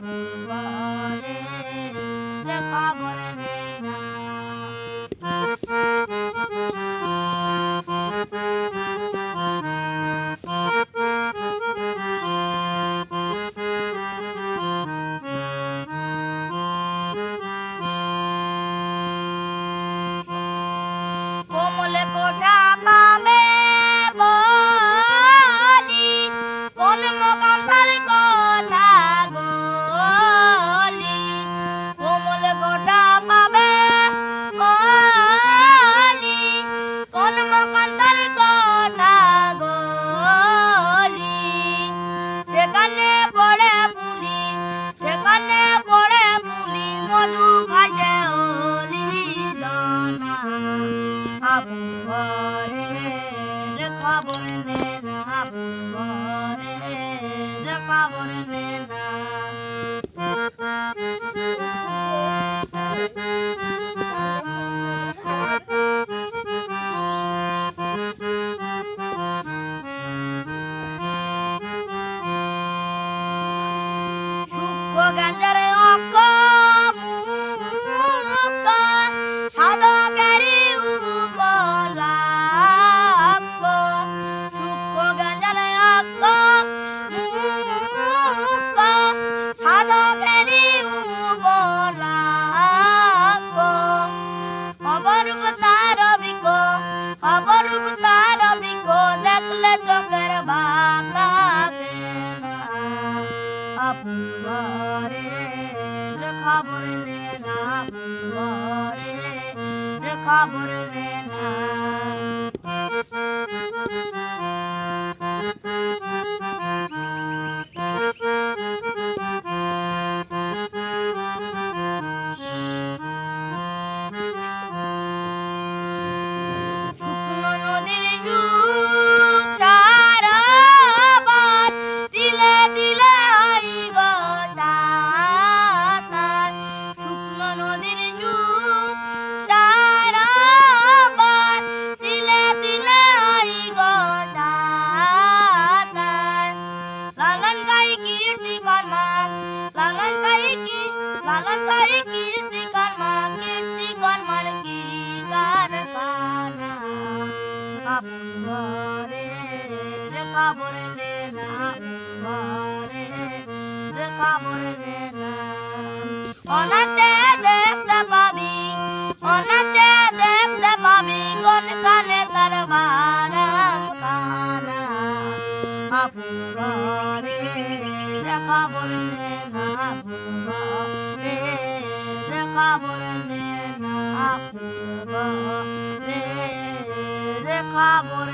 Bye. খবর নে না মরে খবর নে না Ganda खबर ने गा रे खबर ने বারে রে কাবর নে না বারে রে কাবর নে না অনাচে দেখতে পাবি, অনাচে দেখতে পাবি কোন কানে তার বারাম কানা। আপুরে কাবর